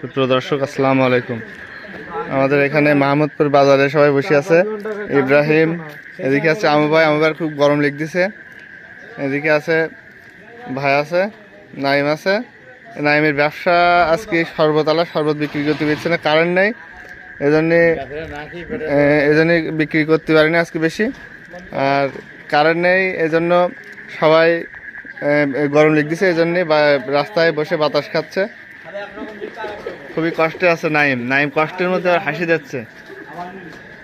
সুপ্রিয় দর্শক, আসসালামু আলাইকুম। আমাদের এখানে মাহমুদপুর বাজারে সবাই বসে আছে। ইব্রাহিম, এদিকে আছে আমু ভাই। আমু ভাইয়ের খুব গরম লেগতেছে। এদিকে আছে ভাই আছে, নাইম আছে। নাইমের ব্যবসা আজকে সর্বতলা, শরবত বিক্রি করতে পারছে না, কারেন্ট নেই। এজন্যে এজন্য বিক্রি করতে পারিনি আজকে বেশি। আর কারেন্ট নেই, এজন্য সবাই গরম লেগতেছে। এই জন্যে রাস্তায় বসে বাতাস খাচ্ছে। খুবই কষ্টে আছে নাইম। নাইম কষ্টের মধ্যে আর হাসি যাচ্ছে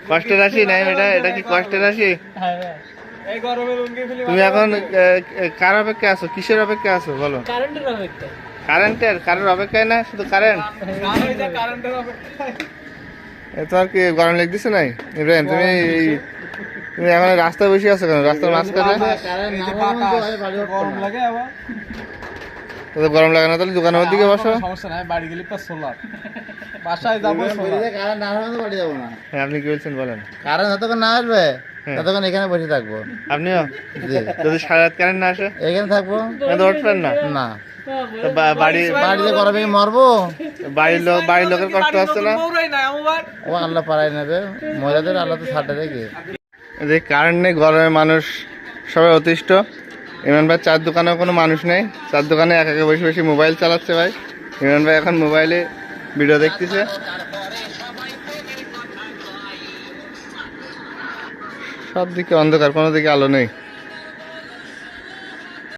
কষ্টের হাসি নাইম এটা এটা কি কষ্টের হাসি? এই গরমে লুঙ্গি ফেলে তুমি এখন কার অপেক্ষা আছো? কিসের অপেক্ষা আছো? বলো। কারেন্টের কারেন্ট অপেক্ষায় না? শুধু কারেন্ট? তোমার কি গরম লেগতেছে নাই? ইব্রাহিম তুমি তুমি এখন রাস্তায় বসে আছো কেন? রাস্তার মাঝখানে? গরম লাগে আবার। তো গরম লাগে না তাহলে দোকানের দিকে বসো। সমস্যা নাই বাড়ি গেলে তো সোলার বাসায় যাব না হলে বাড়ি যাব না। হ্যাঁ আপনি কি বলছেন বলেন। কারেন্ট যতক্ষণ না আসবে হ্যাঁ। ততক্ষণ এখানে বসে থাকব। আপনিও? যদি সারা রাত কারেন্ট না আসে? এখানে থাকব। তাহলে উঠবেন না? না। তো বাড়ি বাড়িতে গরমে মরবো? বাড়ির লোক বাড়ির লোকের কষ্ট হচ্ছে না? ও আল্লাহ পাড়ায় নেবে। মহিলাদের আল্লাহ তো ছাড়টা দেখে। যে কারেন্ট নেই গরমে মানুষ সবাই অতিষ্ঠ। ইমরান ভাই, চার দোকানেও কোনো মানুষ নেই। চার দোকানে এক একে বসে বসে মোবাইল চালাচ্ছে ভাই। ইমরান ভাই এখন মোবাইলে ভিডিও দেখতেছে। সব দিকে অন্ধকার, কোনো দিকে আলো নেই।